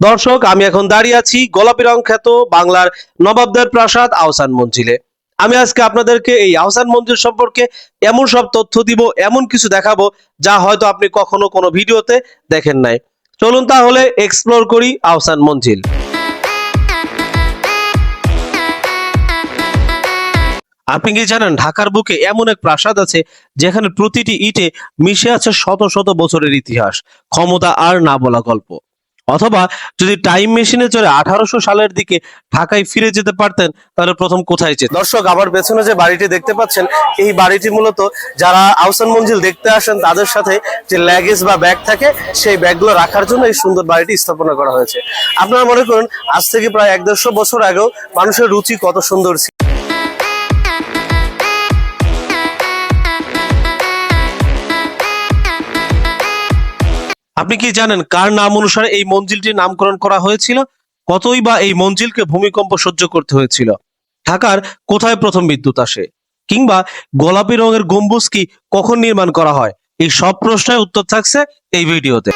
দর্শক, আমি এখন দাঁড়িয়ে আছি গোলাপি রং খ্যাত বাংলার নবাবদের প্রাসাদ আহসান মঞ্জিলে। আমি আজকে আপনাদেরকে এই আহসান মঞ্জিল সম্পর্কে এমন সব তথ্য দিব, এমন কিছু দেখাবো যা হয়তো আপনি কখনো কোনো ভিডিওতে দেখেন নাই। চলুন তাহলে এক্সপ্লোর করি আহসান মঞ্জিল। আপনি কি জানেন, ঢাকার বুকে এমন এক প্রাসাদ আছে যেখানে প্রতিটি ইটে মিশে আছে শত শত বছরের ইতিহাস। ক্ষমতা আর না বলা গল্প। অথবা যদি টাইম মেশিনে চড়ে আঠারোশো সালের দিকে ঢাকায় ফিরে যেতে পারতেন, তাহলে প্রথম কোথায় যেত? দর্শক, আবার পেছনে যে বাড়িটি দেখতে পাচ্ছেন, এই বাড়িটি মূলত যারা আহসান মঞ্জিল দেখতে আসেন, তাদের সাথে যে ল্যাগেজ বা ব্যাগ থাকে, সেই ব্যাগগুলো রাখার জন্য এই সুন্দর বাড়িটি স্থাপনা করা হয়েছে। আপনারা মনে করুন, আজ থেকে প্রায় এক দেড়শো বছর আগেও মানুষের রুচি কত সুন্দর আপনি কি জানেন কার নাম অনুসারে এই মঞ্জিলটির নামকরণ করা হয়েছিল? কতই বা এই মঞ্জিলকে ভূমিকম্প সহ্য করতে হয়েছিল? ঢাকার কোথায় প্রথম বিদ্যুৎ আসে? কিংবা গোলাপি রঙের গম্বুজ কি কখন নির্মাণ করা হয়? এই সব প্রশ্নের উত্তর থাকছে এই ভিডিওতে।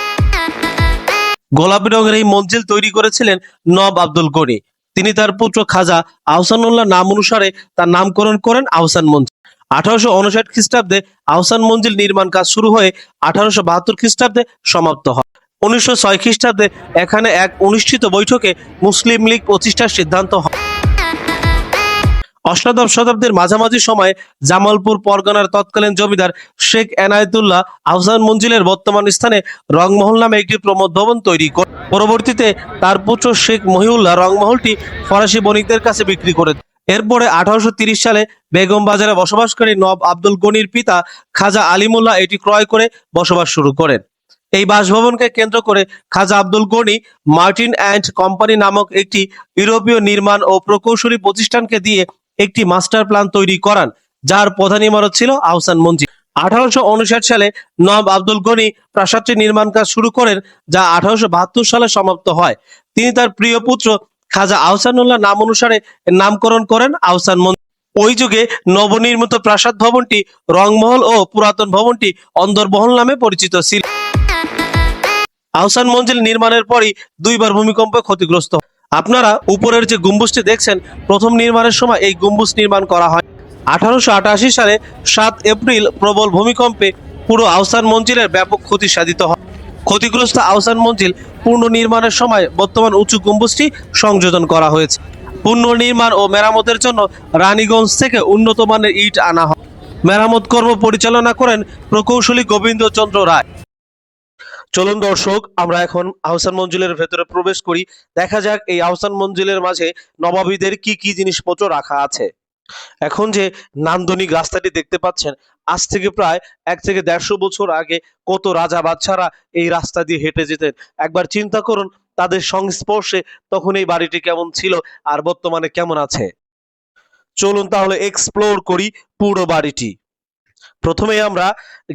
গোলাপি রঙের এই মঞ্জিল তৈরি করেছিলেন নব আব্দুল গনি। তিনি তার পুত্র খাজা আহসানুল্লাহ নাম অনুসারে তার নামকরণ করেন আহসান মঞ্জিল। আঠারোশো উনষাট খ্রিস্টাব্দে আহসান মঞ্জিল নির্মাণ কাজ শুরু হয়ে আঠারোশো বাহাত্তর খ্রিস্টাব্দে সমাপ্ত হয় উনিশশো ছয় খ্রিস্টাব্দে এখানে এক অনুষ্ঠিত বৈঠকে মুসলিম লীগ প্রতিষ্ঠার সিদ্ধান্ত হয় অষ্টাদশ শতাব্দীর মাঝামাঝি সময়ে জামালপুর পরগনার তৎকালীন জমিদার শেখ এনায়েতুল্লাহ আহসান মঞ্জিলের বর্তমান স্থানে রংমহল নামে একটি প্রমোদ ভবন তৈরি করে পরবর্তীতে তার পুত্র শেখ মহিউল্লাহ রংমহলটি ফরাসি বণিকদের কাছে বিক্রি করে। এরপরে আঠারোশো সালে বেগম বাজারে বসবাসকারী নব আব্দুল গনির পিতা খাজা আলিমুল্লাহ এটি ক্রয় করে বসবাস শুরু করেন। এই বাসভবনকে কেন্দ্র করে Khaja Abdul Gani Martin and company নামক একটি ইউরোপীয় নির্মাণ ও প্রকৌশলী প্রতিষ্ঠানকে দিয়ে একটি মাস্টার প্ল্যান তৈরি করান, যার প্রধান ইমারত ছিল আহসান মঞ্জিল। আঠারোশো সালে নব আব্দুল গনি প্রাসাদটি নির্মাণ কাজ শুরু করেন, যা আঠারোশো বাহাত্তর সালে সমাপ্ত হয়। তিনি তার প্রিয় পুত্র খাজা আহসানুল্লাহ নাম অনুসারে নামকরণ করেন আহসান মঞ্জিল ওই যুগে নবনির্মিত প্রাসাদ ভবনটি রংমহল ও পুরাতন ভবনটি অন্দরমহল নামে পরিচিত ছিল। আহসান মঞ্জিল নির্মাণের পরই দুইবার ভূমিকম্পে ক্ষতিগ্রস্ত। আপনারা উপরের যে গম্বুজটি দেখছেন, প্রথম নির্মাণের সময় এই গম্বুজ নির্মাণ করা হয়। আঠারোশো আটাশি সালে সাত এপ্রিল প্রবল ভূমিকম্পে পুরো আহসান মঞ্জিলের ব্যাপক ক্ষতি সাধিত হয়। ক্ষতিগ্রস্ত আহসান মঞ্জিল পুনর্নির্মাণের সময় বর্তমান উঁচু গম্বুজটি সংযোজন করা হয়েছে। পুনর্নির্মাণ ও মেরামতের জন্য রানীগঞ্জ থেকে উন্নত মানের ইট আনা হয়। মেরামত কর্ম পরিচালনা করেন প্রকৌশলী গোবিন্দচন্দ্র রায়। চলুন দর্শক, আমরা এখন আহসান মঞ্জিলের ভেতরে প্রবেশ করি। দেখা যাক এই আহসান মঞ্জিলের মাঝে নবাবীদের কি কি জিনিসপত্র রাখা আছে। এখন যে নান্দনিক রাস্তাটি দেখতে পাচ্ছেন, আজ থেকে প্রায় এক থেকে দেড়শো বছর আগে কত রাজা বাদশারা এই রাস্তা দিয়ে হেঁটে যেতেন। একবার চিন্তা করুন, তাদের সংস্পর্শে তখন এই বাড়িটি কেমন ছিল আর বর্তমানে কেমন আছে। চলুন তাহলে এক্সপ্লোর করি পুরো বাড়িটি। প্রথমে আমরা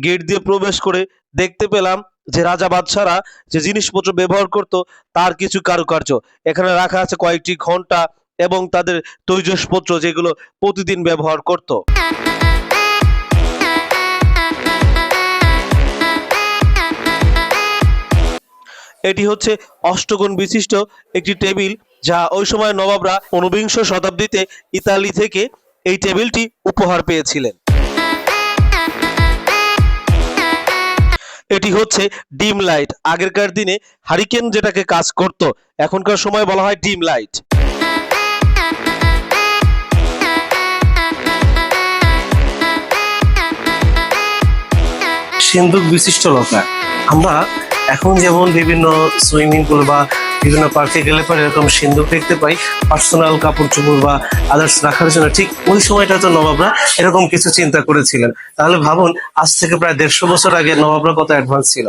গেট দিয়ে প্রবেশ করে দেখতে পেলাম যে রাজা বাদশারা যে জিনিসপত্র ব্যবহার করত তার কিছু কারুকার্য। এখানে রাখা আছে কয়েকটি ঘণ্টা এবং তাদের তৈজসপত্র যেগুলো প্রতিদিন ব্যবহার করত। এটি হচ্ছে অষ্টগুণ বিশিষ্ট একটি টেবিল, যা ওই সময় নবাবরা ঊনবিংশ শতাব্দীতে ইতালি থেকে এই টেবিলটি উপহার পেয়েছিলেন। এটি হচ্ছে ডিম লাইট। আগেরকার দিনে হারিকেন যেটাকে কাজ করত, এখনকার সময় বলা হয় ডিম লাইট। সিন্ধুক বিশিষ্ট নৌকা আমরা এখন যেমন বিভিন্ন সুইমিং পুল বা বিভিন্ন পার্কে গেলে পরে এরকম সিন্ধুক দেখতে পাই পার্সোনাল কাপড় চোপড় বা আদার্স রাখার জন্য। ঠিক ওই সময়টা তো নবাবরা এরকম কিছু চিন্তা করেছিলেন। তাহলে ভাবুন, আজ থেকে প্রায় দেড়শো বছর আগে নবাবরা কত অ্যাডভান্স ছিল?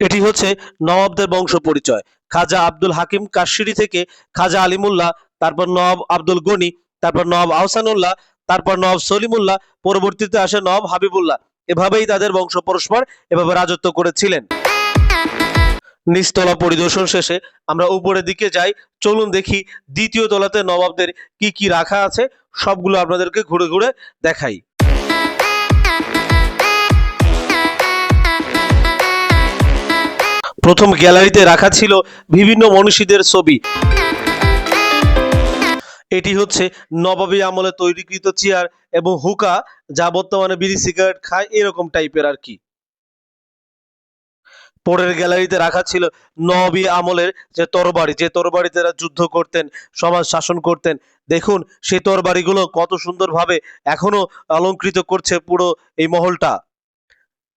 এটি হচ্ছে নবাবদের বংশ পরিচয়। খাজা আব্দুল হাকিম কাশিরি থেকে খাজা আলিমুল্লাহ, তারপর নবাব আব্দুল গনি, তারপর নবাব আহসানুল্লাহ, তারপর নবাব সলিমুল্লাহ, পরবর্তীতে আসে নবাব হাবিবুল্লাহ। এভাবেই তাদের বংশ পরস্পর এভাবে রাজত্ব করেছিলেন। নিচতলা পরিদর্শন শেষে আমরা উপরের দিকে যাই। চলুন দেখি দ্বিতীয় তলাতে নবাবদের কি কি রাখা আছে, সবগুলো আপনাদেরকে ঘুরে ঘুরে দেখাই। প্রথম গ্যালারিতে রাখা ছিল বিভিন্ন মনীষীদের ছবি। এটি হচ্ছে নবাবী আমলে তৈরিকৃত চেয়ার এবং হুকা যা বর্তমানে বিড়ি, সিগারেট খায় এরকম টাইপের আর কি। পরের গ্যালারিতে রাখা ছিল নবী আমলের যে তরবারি যে তরবারি তারা যুদ্ধ করতেন, সমাজ শাসন করতেন। দেখুন সেই তরবারিগুলো কত সুন্দরভাবে এখনও অলঙ্কৃত করছে পুরো এই মহলটা।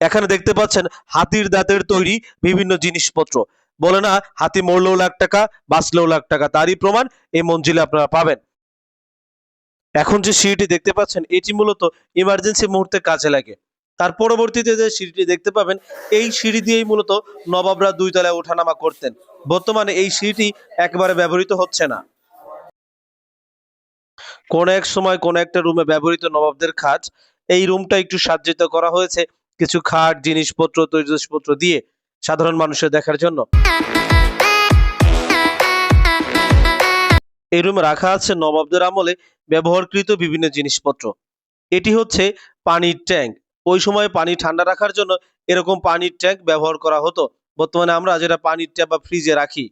এখানে দেখতে পাচ্ছেন হাতির দাঁতের তৈরি বিভিন্ন জিনিসপত্র। বলে না, হাতি মরলেও লাখ টাকা, বাঁচলেও লাখ টাকা। তারই প্রমাণ এই মঞ্জিলে আপনারা পাবেন। এখন যে সিঁড়িটি দেখতে পাচ্ছেন, এটি মূলত ইমার্জেন্সি মুহূর্তে কাজে লাগে। তার পরবর্তীতে যে সিঁড়িটি দেখতে পাবেন, এই সিঁড়ি দিয়েই মূলত নবাবরা দুই তলায় ওঠানামা করতেন। বর্তমানে এই সিঁড়িটি একবারে ব্যবহৃত হচ্ছে না। কোন এক সময় কোন একটা রুমে ব্যবহৃত নবাবদের খাট এই রুমটা একটু সাজ্জিত করা হয়েছে। কিছু খাট, জিনিসপত্র তৈজসপত্র দিয়ে সাধারণ মানুষের দেখার জন্য। এই রুমে রাখা আছে নবাবদের আমলে ব্যবহারকৃত বিভিন্ন জিনিসপত্র। এটি হচ্ছে পানির ট্যাঙ্ক। ওই সময় পানি ঠান্ডা রাখার জন্য এরকম পানির ট্যাঙ্ক ব্যবহার করা হতো। বর্তমানে আমরা যেটা পানির ট্যাপ বা ফ্রিজে রাখি,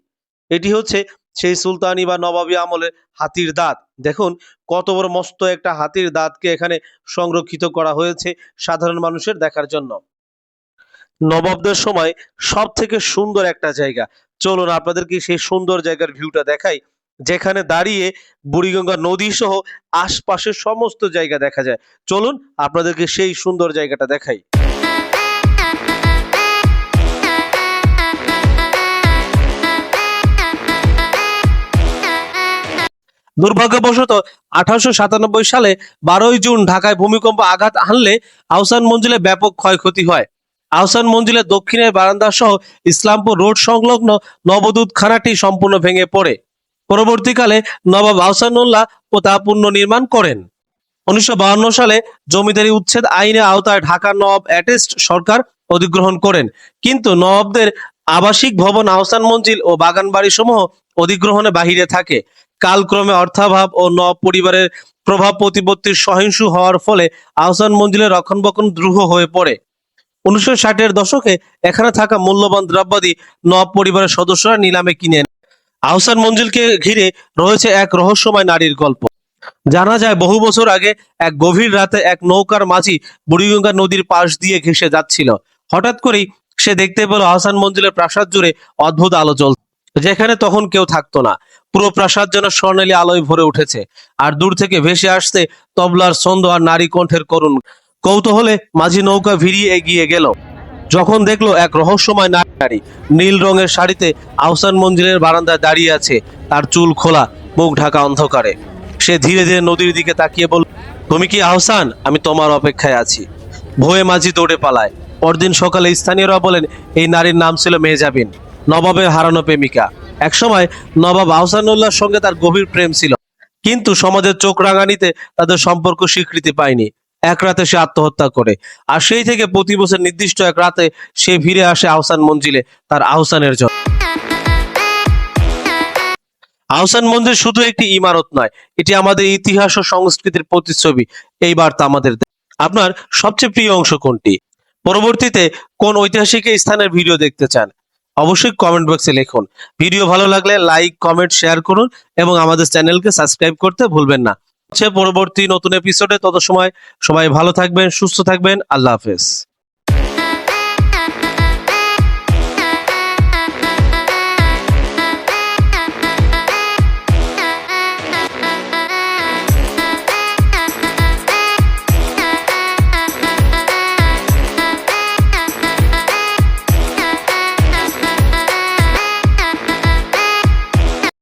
এটি হচ্ছে সেই সুলতানি বা নবাবী আমলের হাতির দাঁত। দেখুন, কত বড় মস্ত একটা হাতির দাঁতকে এখানে সংরক্ষিত করা হয়েছে সাধারণ মানুষের দেখার জন্য। নবাবদের সময় সব থেকে সুন্দর একটা জায়গা। চলুন আপনাদেরকে সেই সুন্দর জায়গার ভিউটা দেখাই, যেখানে দাঁড়িয়ে বুড়িগঙ্গা নদী সহ আশপাশের সমস্ত জায়গা দেখা যায়। চলুন আপনাদেরকে সেই সুন্দর জায়গাটা দেখাই। দুর্ভাগ্যবশত আঠারোশো সাতানব্বই সালে বারোই জুন ঢাকায় ভূমিকম্প আঘাত হানলে আহসান মঞ্জিলে ব্যাপক ক্ষয়ক্ষতি হয়। আহসান মঞ্জিলের দক্ষিণের বারান্দা সহ ইসলামপুর রোড সংলগ্ন নবদূত খানাটি সম্পূর্ণ ভেঙে পড়ে। পরবর্তীকালে নবাব আহসানুল্লাহ ও তা পুনর্নির্মাণ করেন। উনিশশো সালে জমিদারি উচ্ছেদ আইনের আওতায় ঢাকা নবাব অ্যাটেস্ট সরকার অধিগ্রহণ করেন। কিন্তু নবাবদের আবাসিক ভবন আহসান মঞ্জিল ও বাগানবাড়ি সমূহ অধিগ্রহণে বাহিরে থাকে। কালক্রমে অর্থাভাব ও নব পরিবারের প্রভাব প্রতিপত্তির সহিংসু হওয়ার ফলে আহসান মঞ্জিলের রক্ষণাবেক্ষণ দ্রুহ হয়ে পড়ে। উনিশশো ষাটের দশকে এখানে থাকা মূল্যবান দ্রব্যাদি নব পরিবারের সদস্যরা নিলামে কিনেন আহসান মঞ্জিলকে ঘিরে রয়েছে এক রহস্যময় নারীর গল্প। জানা যায়, বহু বছর আগে এক গভীর রাতে এক নৌকার মাঝি বুড়িগঙ্গা নদীর পাশ দিয়ে ঘেসে যাচ্ছিল। হঠাৎ করেই সে দেখতে পেল আহসান মঞ্জিলের প্রাসাদ জুড়ে অদ্ভুত আলো জ্বল যেখানে তখন কেউ থাকতো না। পুরো প্রাসাদ যেন স্বর্ণালী আলোয় ভরে উঠেছে। আর দূর থেকে ভেসে আসছে তবলার ছন্দ আর নারী কণ্ঠের করুণ কৌতূহলে মাঝি নৌকা ভিড়িয়ে এগিয়ে গেল। যখন দেখল এক রহস্যময় নারী নীল রঙের শাড়িতে আহসান মঞ্জিলের বারান্দায় দাঁড়িয়ে আছে, তার চুল খোলা, মুখ ঢাকা অন্ধকারে। সে ধীরে ধীরে নদীর দিকে তাকিয়ে বলল, তুমি কি আহসান? আমি তোমার অপেক্ষায় আছি। ভয়ে মাঝি দৌড়ে পালায়। পরদিন সকালে স্থানীয়রা বলেন, এই নারীর নাম ছিল মেহজাবিন, নবাবের হারানো প্রেমিকা। একসময় নবাব আহসানুল্লাহর সঙ্গে তার গভীর প্রেম ছিল, কিন্তু সমাজের চোখ রাঙানিতে তাদের সম্পর্ক স্বীকৃতি পায়নি। এক রাতে সে আত্মহত্যা করে। আর সেই থেকে প্রতি বছর নির্দিষ্ট এক রাতে সে ফিরে আসে আহসান মঞ্জিলে তার আহসানের জন্য। আহসান মন্দির শুধু একটি ইমারত নয়, এটি আমাদের ইতিহাস ও সংস্কৃতির প্রতিচ্ছবি। এই বার্তা আমাদের আপনার সবচেয়ে প্রিয় অংশ কোনটি? পরবর্তীতে কোন ঐতিহাসিক স্থানের ভিডিও দেখতে চান, অবশ্যই কমেন্ট বক্সে লিখুন। ভিডিও ভালো লাগলে লাইক কমেন্ট শেয়ার করুন এবং আমাদের চ্যানেলকে সাবস্ক্রাইব করতে ভুলবেন না। হচ্ছে পরবর্তী নতুন এপিসোডে তত সময় সবাই ভালো থাকবেন সুস্থ থাকবেন। আল্লাহ হাফেজ।